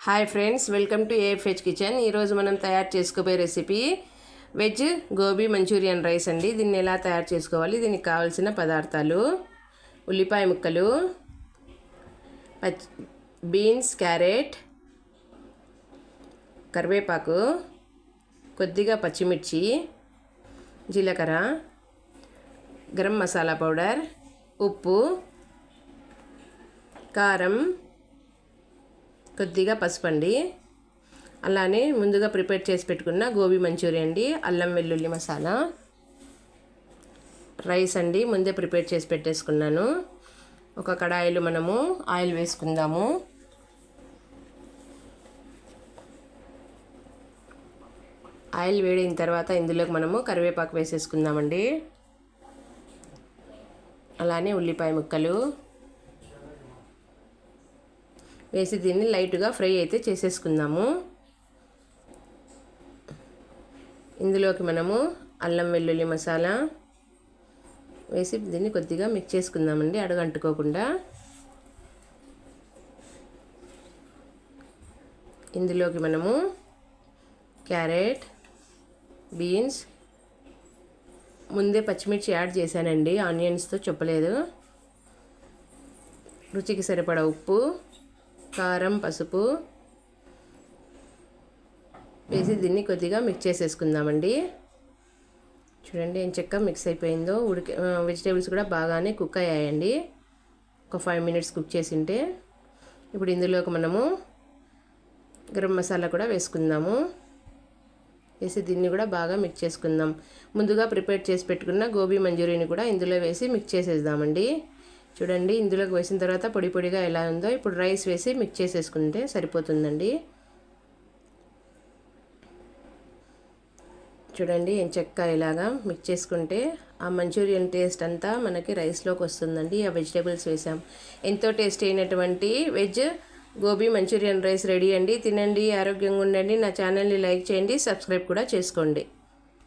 Hi friends welcome to AFH kitchen ఈరోజు మనం తయారు చేసుకోబోయే recipe veg gobi Manchurian rice అండి. దీన్ని ఎలా తయారు చేసుకోవాలి? దీనికి కావాల్సిన పదార్థాలు ఉల్లిపాయ ముక్కలు పచ్ బీన్స్ క్యారెట్ కరివేపాకు కొద్దిగా పచ్చిమిర్చి జీలకర్ర గరం మసాలా పౌడర్ ఉప్పు కారం కొద్దిగా పసుపు అండి అలానే ముందుగా ప్రిపేర్ చేసి పెట్టుకున్న గోబీ మంచూరియా అండి అల్లం వెల్లుల్లి మసాలా. రైస్ అండి ముందే ప్రిపేర్ చేసి పెట్టేసుకున్నాను. ఒక కడాయిలో మనము ఆయిల్ వేసుకుందాము. ఆయిల్ వేడిన తర్వాత ఇందులోకి మనము కరివేపాకు వేసేసుకుందామండి. అలానే ఉల్లిపాయ ముక్కలు. వేసి దీన్ని లైట్గా ఫ్రై అయితే చేసేసుకుందాము. ఇందులోకి మనము అల్లం వెల్లుల్లి మసాలా వేసి దీన్ని కొద్దిగా మిక్స్ చేసుకుందామండి అడగంటుకోకుండా. ఇందులోకి మనము క్యారెట్ బీన్స్ ముందే పచ్చిమిర్చి యాడ్ చేశానండి ఆనియన్స్తో చెప్పలేదు. రుచికి సరిపడా ఉప్పు కారం పసుపు వేసి దీన్ని కొద్దిగా మిక్స్ చేసేసుకుందామండి. చూడండి ఏం చెక్క మిక్స్ అయిపోయిందో. ఉడికి వెజిటేబుల్స్ కూడా బాగానే కుక్ అయ్యాయండి. ఒక ఫైవ్ మినిట్స్ కుక్ చేసింటే. ఇప్పుడు ఇందులోకి మనము గరం మసాలా కూడా వేసుకుందాము. వేసి దీన్ని కూడా బాగా మిక్స్ చేసుకుందాం. ముందుగా ప్రిపేర్ చేసి పెట్టుకున్న గోబీ మంజూరిని కూడా ఇందులో వేసి మిక్స్ చేసేద్దామండి. చూడండి ఇందులోకి వేసిన తర్వాత పొడి పొడిగా ఎలా ఉందో ఇప్పుడు రైస్ వేసి మిక్స్ చేసేసుకుంటే సరిపోతుందండి. చూడండి ఏం చెక్క ఇలాగా మిక్స్ చేసుకుంటే ఆ మంచూరియన్ టేస్ట్ అంతా మనకి రైస్లోకి వస్తుందండి. ఆ వెజిటేబుల్స్ వేసాం. ఎంతో టేస్ట్ అయినటువంటి veg gobi Manchurian rice ready అండి. తినండి ఆరోగ్యంగా ఉండండి. నా ఛానల్ని లైక్ చేయండి సబ్స్క్రైబ్ కూడా చేసుకోండి.